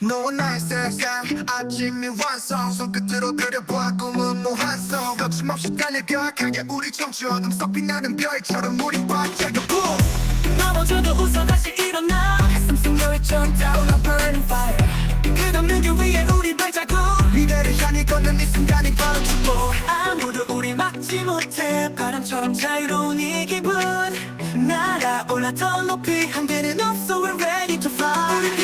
너와 나의 세상. 아침이 완성. 손끝으로 그려봐. 꿈은 무한성. 거침없이 달려가 강에 우리 청춘. 음속 빛나는 별처럼 우리 반짝여 넘어져도 웃어 다시 일어나. 숨숨 너의처럼 타올라 burning fire. 끝없는 길 위에 우리 발자국. 미래를 향해 걷는 이 순간이 바로 축복. 아무도 우리 막지 못해. 바람처럼 자유로운 이 기분. 날아올라 더 높이 한계는 없어. We're ready to fly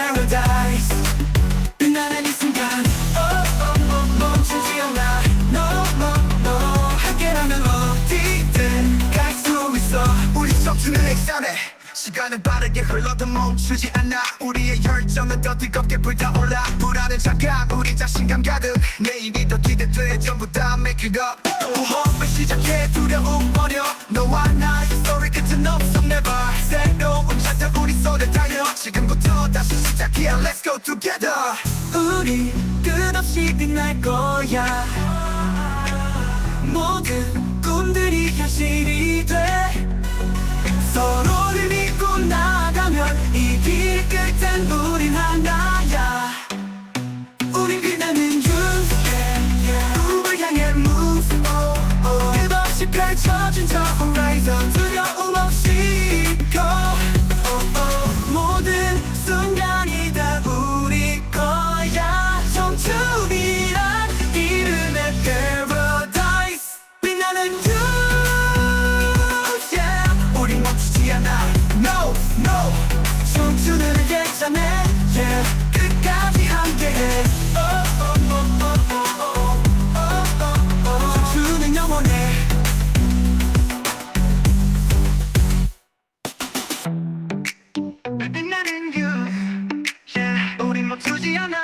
paradise. 빛나는 이 순간. oh, oh, oh, 멈추지 않아. No no no 함께라면 어디든 갈 수 있어. 우리 청춘은 액션에 시간은 빠르게 흘러도 멈추지 않아. 우리의 열정은 더 뜨겁게 불타올라. 불안은 잠깐 우리 자신감 가득. 내일이 더 기대돼. 전부 다 make it up. 호흡을 시작해 두려움 버려 시작이야 let's go together. 우리 끝없이 빛날 거야. 모든 꿈들이 현실이 돼. 서로를 믿고 나가면 이 길 끝엔 우린 하나야. 우린 빛나는 yeah. 꿈을 향해 move. oh, oh. 끝없이 펼쳐진 저 horizon. 두려움 없이 않은 you yeah 우린 멈추지 않아